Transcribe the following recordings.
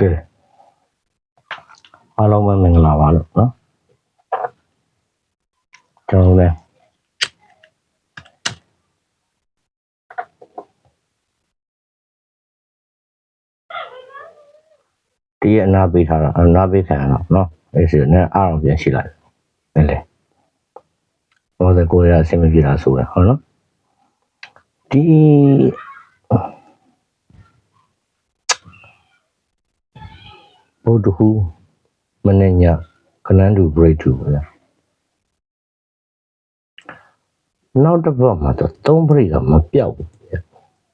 ကဲအားလုံးပဲမင်္ဂလာပါလို့နော်ကျွန်တော်လည်းဒီရအနာပေးထားတာအနာပေးခံရတော့နော်အဲ့ဒီနဲ့အားအောင်ပြန်ရှိလိုက်တယ်လေဘောတဲ့ကိုရအဆင်မပြေတာဆိုရဟုတ်နော်ဒီ ဘုဒ္ဓဟူမနေ့ညခနန်းတူ break to ဗျာနောက်တစ်ပတ်မှာတော့သုံး break ကမပြောက်ဘူးဗျာ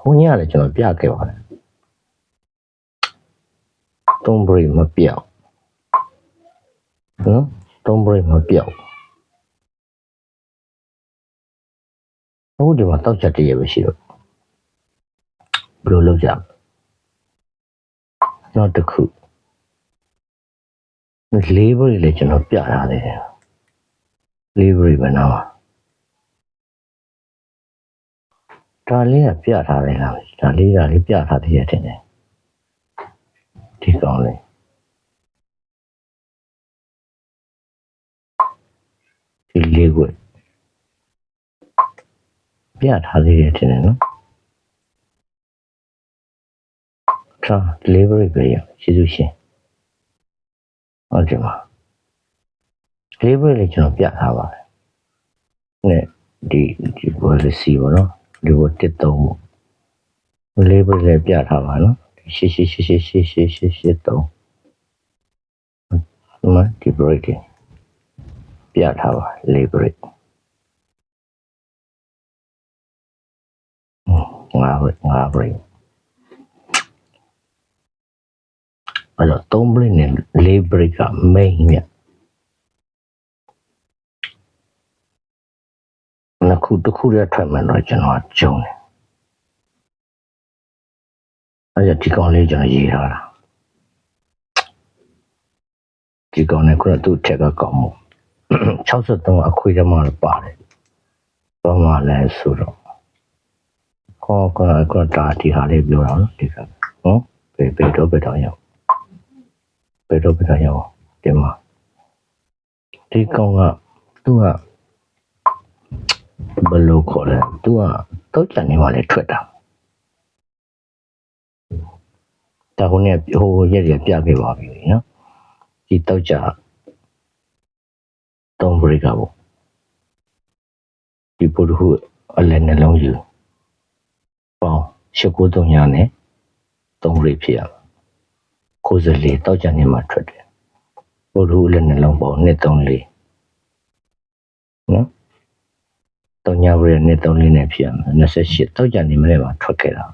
ခုညလည်းကျွန်တော်ပြခဲ့ပါတယ်သုံး break မပြောက်ဟမ်သုံး break မပြောက်အခုဒီမှာတောက်ချက်တည်းရပဲရှိတော့ဘယ်လိုလုပ်ကြမလဲနောက်တစ်ခု လေးဘရီလည်းကျွန်တော်ပြထားသေးတယ်လေးဘရီပဲနော်ဒါလေးကပြထားတယ်လားဒါလေးဒါလေးပြထားသေးတယ်ထင်တယ်ဒီကောင်လေးဒီလေးကိုပြထားသေးတယ်ထင်တယ်နော်ဒါ delivery ပဲရကျေးဇူးရှင် ဟုတ်တယ်မှာ delivery လေးကျွန်တော်ပြထားပါတယ်နဲ့ဒီဒီ policy ပေါ့နော်ဒီဘတစ်သုံးပေါ့ delivery လေးပြထားပါနော်ရှရှရှရှရှရှရှရှသုံးဒီမှာဒီ break တွေပြထားပါ delivery ငါးငါး break အဲ့တော့3 break နဲ့4 break က main မြတ်နှစ်ခုတစ်ခုတည်းထွက်မှတော့ကျွန်တော်ကကြုံတယ်အဲ့ဒါဒီကောင်လေးကျွန်တော်ရေးထားတာဒီကောင်နဲ့ခုနကသူ့ထက်ကကောင်းမှု63အခွေတမလည်းပါတယ်ဘာမှလည်းဆိုတော့ခေါ်ကကတာဒီဟာလေးပြောတာနော်ဒီကနော်ဘယ်ဘယ်တော့ဘယ်တော့ရောက် ဘယ်တော့ဘယ်တော့ရောက်ဒီမှာဒီကောင်ကသူကဘယ်လိုခေါ်လဲသူကတောက်ချန်နေမှလည်းထွက်တာဒါခုနဲ့ဟိုရက်ရက်ပြခဲ့ပါပြီနော်ဒီတောက်ချတုံးဘရိကပေါ့ဒီပုဒ်ဟုအလည်းနှလုံးယူပေါင်းရှစ်ကိုသုံးညာနဲ့သုံးဘရိဖြစ်ရမှာ ကိုယ်စလေတောက်ကြနေမှထွက်တယ်ဘုရုလည်းနှလုံးပေါနှစ်သုံးလေးနော်တောင်ညာဘရဲ့နှစ်သုံးလေးနဲ့ဖြစ်ရမယ်28တောက်ကြနေမလဲမှာထွက်ခဲ့တာ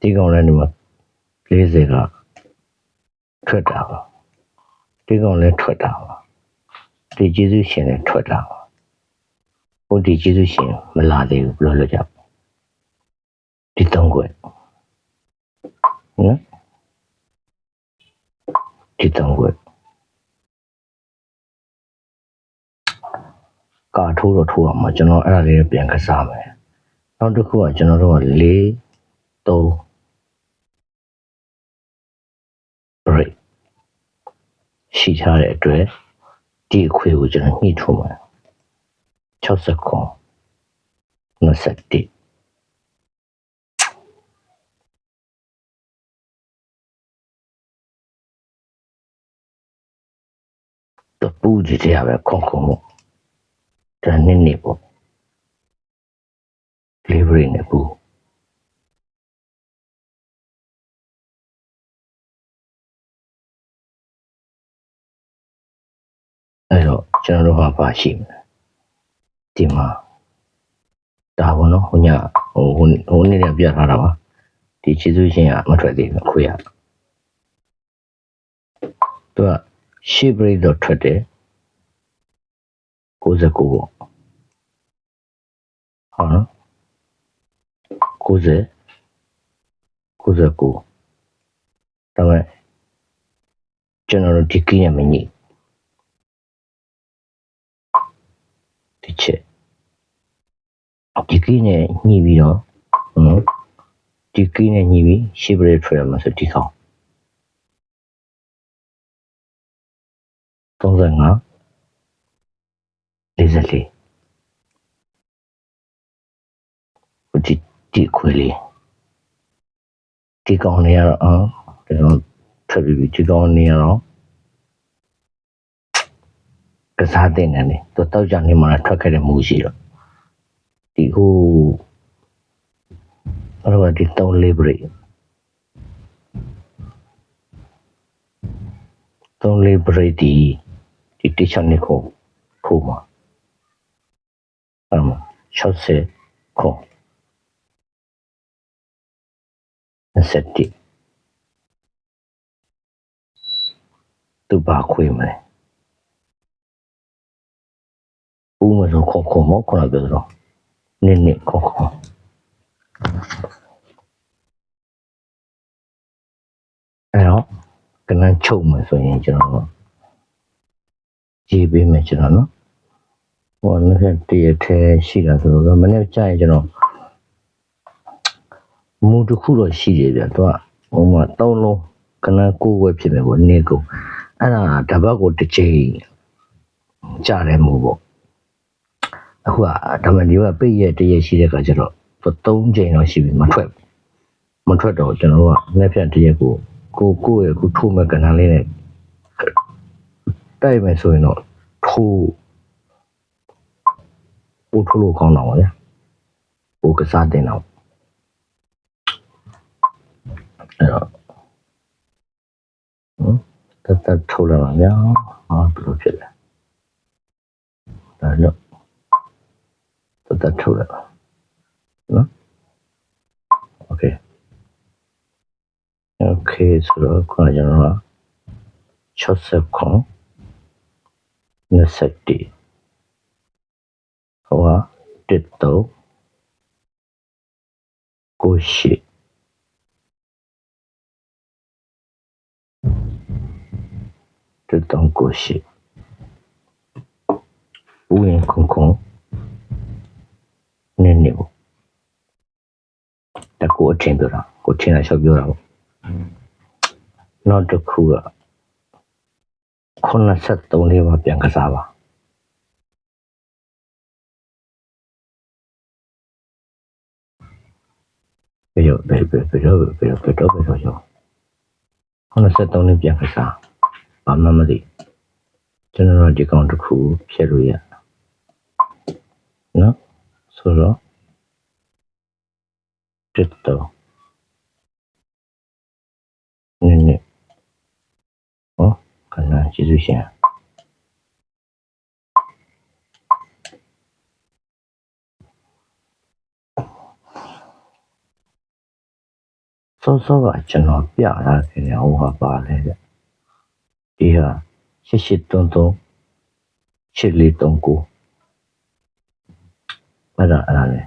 ဒီကောင်လည်းဒီမှာ40ကထွက်တာပါဒီကောင်လည်းထွက်တာပါဒီကျေးဇူးရှင်လည်းထွက်တာပါဟိုဒီကျေးဇူးရှင်မလာသေးဘူးဘယ်လိုလုပ်ကြဒီသုံးခွက် နော်ဒီတောင်ွက်ကာထိုးတော့ထိုးအောင်မှာကျွန်တော်အဲ့ဒါလေးပြန်ကစားမယ်နောက်တစ်ခုကကျွန်တော်တို့က၄၃ break ရှိထားတဲ့အတွက်ဒီအခွေကိုကျွန်တော်ညှိထိုးမယ်60ခွန်21 တပူကြီးတရားပဲခွန်ခွန်ပေါ့ဒါနည်းနည်းပေါ့ delivery နဲ့ပူအဲ့တော့ကျွန်တော်တို့ကပါရှိမလဲဒီမှာဒါဘောနော်ဟိုညဟိုဟိုဟိုနေ့တည်းပြထားတာပါဒီခြေစွရှင်ကမထွက်သေးဘူးခွေရသူက ရှေ့ဘရိတ်တော့ထွက်တယ်69ပေါ့ဟုတ်နော်90 99ဒါပေမဲ့ကျွန်တော်တို့ဒီကင်းရမညိဒီချက်ဒီကင်းနဲ့ညှိပြီးတော့ဟွန်းဒီကင်းနဲ့ညှိပြီးရှေ့ဘရိတ်ထွက်ရမှာဆိုဒီကောင် 35 44ဟိုဒီဒီခွေလေးဒီကောင်လေးကတော့အော်ဒီကောင်ထွက်ပြီးပြီဒီကောင်လေးကတော့ကစားတဲ့နေနေသူတောက်ကြနေမှထွက်ခဲ့တဲ့မူရှိတော့ဒီဟိုအဲ့တော့ဒီတောင်းလေးဘရိတ်တောင်းလေးဘရိတ်ဒီ ဒီတိချန်နေကိုဖိုးမှာအဲ့မှာ60ခေါ်20တိသူဘာခွေးမလဲဦးမလို့ခေါ်ခေါ်မခေါ်လာပြောတော့နစ်နစ်ခေါ်ခေါ်အဲ့တော့ကနန်းချုပ်မယ်ဆိုရင်ကျွန်တော်တို့ ကြည်ပေးမယ်ကျွန်တော်နော်ဟိုလည်းတရထဲရှိတာဆိုတော့မနေ့ကြာရင်ကျွန်တော်မူတစ်ခုတော့ရှိတယ်ဗျသူကဟိုမှာသုံးလုံးကနန်းကိုယ်ဝက်ဖြစ်မယ်ပေါ့နေကုန်အဲ့ဒါတပတ်ကိုတစ်ချိန်ကြာတယ်မူပေါ့အခုကဓမ္မဒီကပိတ်ရက်တရက်ရှိတဲ့ခါကျတော့သုံးချိန်တော့ရှိပြီမထွက်ဘူးမထွက်တော့ကျွန်တော်တို့ကလက်ဖြတ်တရက်ကိုကိုကိုယ့်ရဲ့ကိုထိုးမဲ့ကဏ္ဍလေးနဲ့ တိုက်မယ်ဆိုရင်တော့ထိုးပို့ထိုးလို့ကောင်းတော့ဗောဗျာပို့ကစားတင်တော့အဲ့တော့ဟမ်တတ်တတ်ထိုးလာပါဗျာဟာဘယ်လိုဖြစ်လဲဒါလို့ တတ်ထုတ်လိုက်ပါနော်โอเคโอเคဆိုတော့ခုနကကျွန်တော်က60ခွန် 21ဟိုကတစ်တော့ကိုရှိတစ်တော့ကိုရှိဦးရင်ခုန်ခုန်နည်းနည်းပေါ့တကူအထင်ပြောတာကိုထင်တာလျှောက်ပြောတာပေါ့နောက်တစ်ခုက 83လေးပါပြန်ကစားပါဘယ်ရောဘယ်ဘယ်ဘယ်ရောဘယ်ရောဘယ်တော့ဘယ်ရောရော83လေးပြန်ကစားဘာမှမသိကျွန်တော်တို့ဒီကောင်တစ်ခုဖြည့်လို့ရနော်ဆိုတော့တစ်တော့နည်းနည်းဟောခဏ ကျေးဇူးရှင်စောစောကကျွန်တော်ပြလာခဲ့တယ်ဟိုဟာပါလေတဲ့ဒီဟာရှစ်ရှစ်တုံးတုံးရှစ်လေးတုံးကိုအဲ့ဒါအဲ့ဒါလေ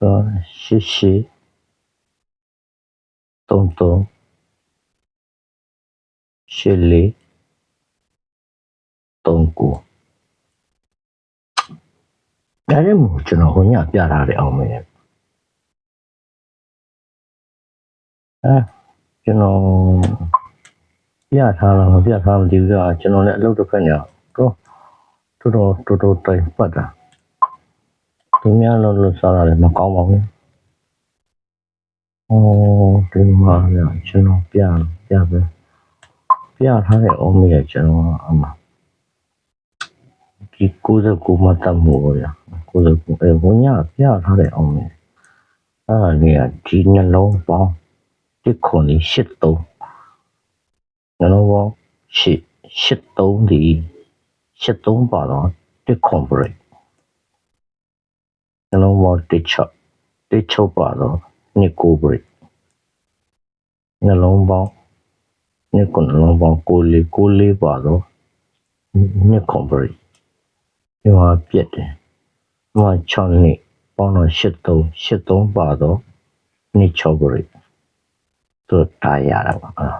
တော့ရှိရှိတုံးတုံးရှစ် လေးတုံးကိုဒါလည်းမဟုတ်ကျွန်တော်ဟိုညပြထားတယ်အောင်မယ်အဲကျွန်တော်ပြထားလားမပြထားမသိဘူးကကျွန်တော်လည်းအလုပ်တစ်ဖက်ညတော့တော်တော်တော်တော်တိုင်ပတ်တာသူများလို့လို့စားရတယ်မကောင်းပါဘူး။ အော်ဒီမှာဗျာကျွန်တော်ပြပြပဲပြထားတဲ့အော်မီရဲ့ကျွန်တော်အမဒီ69မှာတတ်မှုပေါ့ဗျာ69အဲဘုံညာပြထားတဲ့အော်မီအဲ့ဒါလေးကဒီနှလုံးပေါင်းတစ်ခွန်လေး83နှလုံးပေါင်း8 83ဒီ83ပါတော့တစ်ခွန် break နှလုံးပေါင်းတစ်ချုပ်တစ်ချုပ်ပါတော့ နှစ်ကို break နှလုံးပေါင်းနှစ်ကိုနှလုံးပေါင်းကိုလေးကိုလေးပါတော့နှစ်ခွန် break ဒီမှာပြက်တယ်ဒီမှာ6နှစ်ပေါင်းတော့83 83ပါတော့နှစ်6 break သူတားရတာပါအဲ့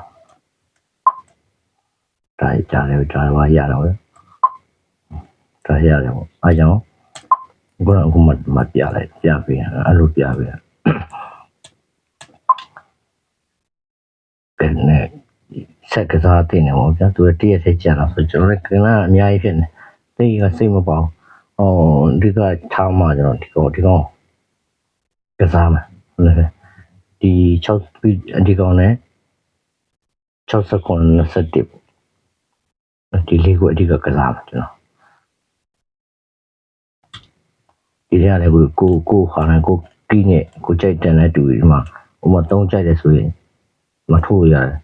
တားကြတယ်တားပါရတော့တားရတယ်ပေါ့အားကြောင့်ဘုရားကမမပြလိုက်ပြပေးအဲ့လိုပြပေး ကနဲ့ဆက်ကစားတင်နေပေါ့ဗျာသူတည့်ရက်ထဲကြာလာဆိုကျွန်တော်လည်းကနအများကြီးဖြစ်နေသိကစိတ်မပေါဟောဒီကထားမှကျွန်တော်ဒီကောင်ဒီကောင်ကစားမှာဟုတ်လားဒီ6ဒီကောင်နဲ့60ခွန်27ဒီလေးကိုအဓိကကစားမှာကျွန်တော်ဒီထဲကလည်းကိုကိုကိုခါနဲ့ကိုကီးနဲ့ကိုကြိုက်တန်တဲ့တူဒီမှာဟိုမှာသုံးကြိုက်တယ်ဆိုရင် မထိုးရတယ်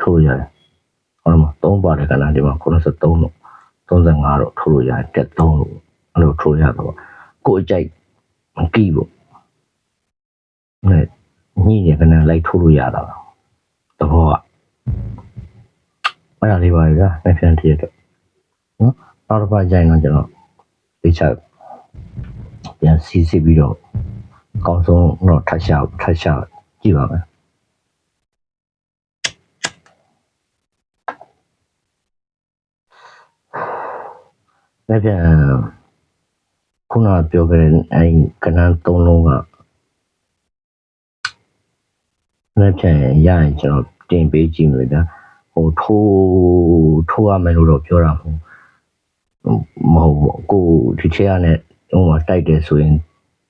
ထိုးရတယ်ဟောမှာသုံးပါတယ်ကနဒီမှာ93လို့35တော့ထိုးလို့ရတယ်တက်3လို့အဲ့လိုထိုးရတော့ကိုအကြိုက်ကီးပေါ့နဲ့ညနေကနလိုက်ထိုးလို့ရတာသဘောကအဲ့ဒါလေးပါလေဗျာနှစ်ပြန်တည့်တော့နော်နောက်တစ်ပတ်ကျရင်တော့ကျွန်တော်ဒီချက်ပြန်စီစစ်ပြီးတော့အကောင်းဆုံးတော့ထပ်ရှာထပ်ရှာကြည့်ပါမယ် လက်ပြန်ခုနပြောခဲ့တဲ့အဲကနန်းသုံးလုံးကလက်ပြန်ရရင်ကျွန်တော်တင်ပေးကြည့်မယ်ဗျာဟိုထိုးထိုးရမယ်လို့တော့ပြောတာမဟုတ်မဟုတ်ဘူးကိုဒီချေရနဲ့ဟိုမှာတိုက်တယ်ဆိုရင်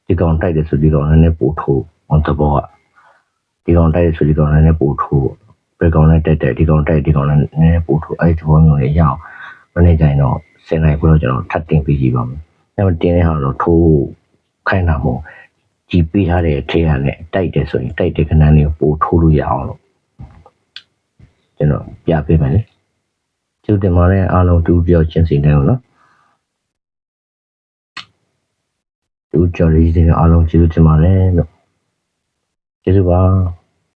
ဒီကောင်တိုက်တယ်ဆိုဒီကောင်လည်းပို့ထိုးဟောတဘောကဒီကောင်တိုက်တယ်ဆိုဒီကောင်လည်းပို့ထိုးဘယ်ကောင်လည်းတိုက်တယ်ဒီကောင်တိုက်ဒီကောင်လည်းနည်းနည်းပို့ထိုးအဲ့ဒီဘောမျိုးလေးရအောင်မနေ့ကျရင်တော့ စင်နိုင်ပြီးတော့ကျွန်တော်ထပ်တင်ပေးကြည့်ပါမယ်အဲ့မတင်တဲ့ဟာတော့ထိုးခိုင်းတာမဟုတ်ကြည်ပေးထားတဲ့ထေရနဲ့တိုက်တယ်ဆိုရင်တိုက်တဲ့ခဏလေးပို့ထိုးလို့ရအောင်လို့ကျွန်တော်ပြပေးမယ်လေကျုပ်တင်มาတဲ့အားလုံးတူပြောချင်းစီတယ်နော်သူကြော်လေးတွေအားလုံးကျေးဇူးတင်ပါတယ်လို့ကျေးဇူးပါ